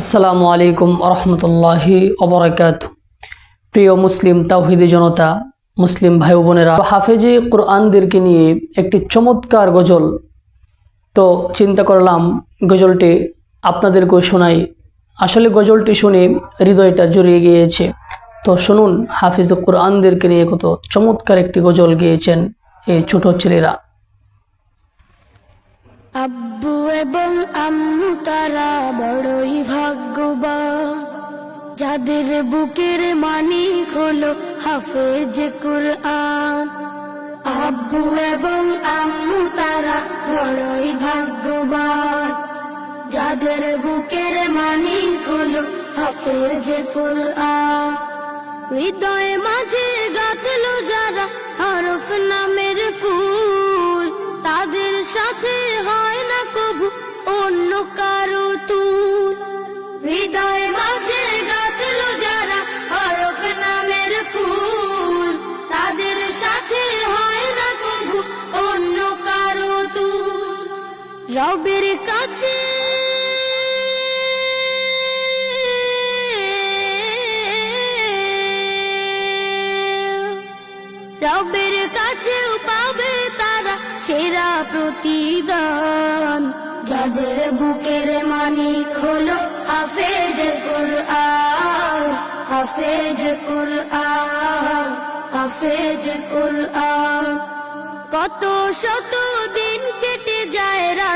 আসসালামু আলাইকুম রহমতুল্লাহি অবরাকাত প্রিয় মুসলিম তাওহিদি জনতা, মুসলিম ভাই বোনেরা, হাফেজি কোরআনদেরকে নিয়ে একটি চমৎকার গজল। তো চিন্তা করলাম গজলটি আপনাদেরকেও শোনাই। আসলে গজলটি শুনে হৃদয়টা জড়িয়ে গিয়েছে। তো শুনুন, হাফিজ কোরআনদেরকে নিয়ে কত চমৎকার একটি গজল গিয়েছেন এই ছোট ছেলেরা। আব্বু এবং আম্মু তারা ভাগ্যবান যাদের বুকের মানিক হলো হাফেজ কুরআন। আব্বু এবং আম্মু তারা বড়ই ভাগ্যবান। যাদের বুকের মানিক হলো হাফেজ কুরআন। হৃদয়ে মাঝে গাঁথলো যারা হরফ নামের রবের কাছে। রবের কাছেও পাবে তারা সেরা প্রতিদান। যাদের বুকের মানিক হলো হাফেজ কুরআন হাফেজ কুরআন হাফেজ কুরআন। কত শত দিন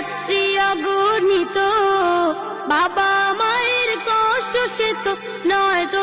রাত্রি অগণিত বাবা মায়ের কষ্ট সে তো নয় তো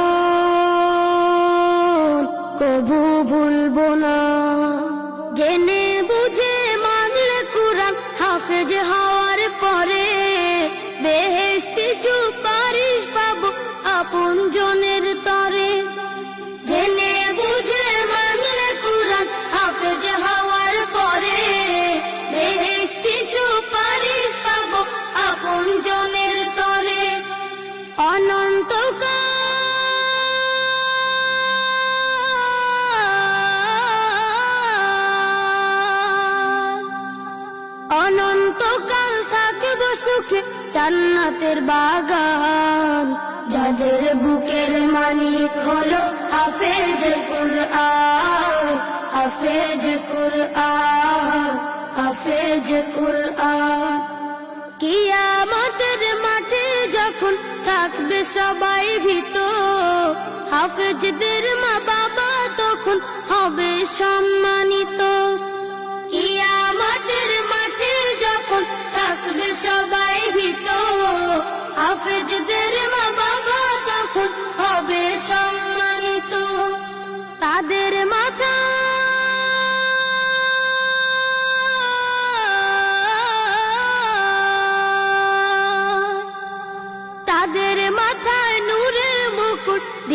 হাফেজ হওয়ার সুখে জান্নাতের বাগান। যাদের বুকের মালিক হলো হাফেজ কুরআন হাফেজ কুরআন হাফেজ কুরআন। কিয়ামতের মাঠে যখন থাকবে সবাই ভীত, হাফেজদের মা বাবা তখন হবে সম্মানিত।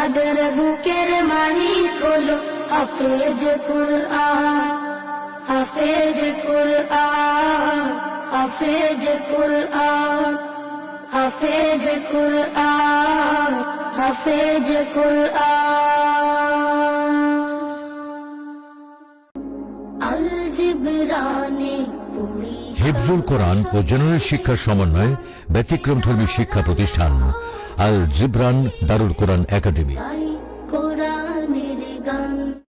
যাদের বুকের মালিক হলো হাফেজ কুরআন হাফেজ কুরআন হাফেজ কুরআন হাফেজ কুরআন হাফেজ কুরআন। আল জিবরানে হিফজুল কোরআন ও জেনারেল শিক্ষার সমন্বয়ে ব্যতিক্রমধর্মী শিক্ষা প্রতিষ্ঠান আল জিব্রান দারুল কোরআন একাডেমি।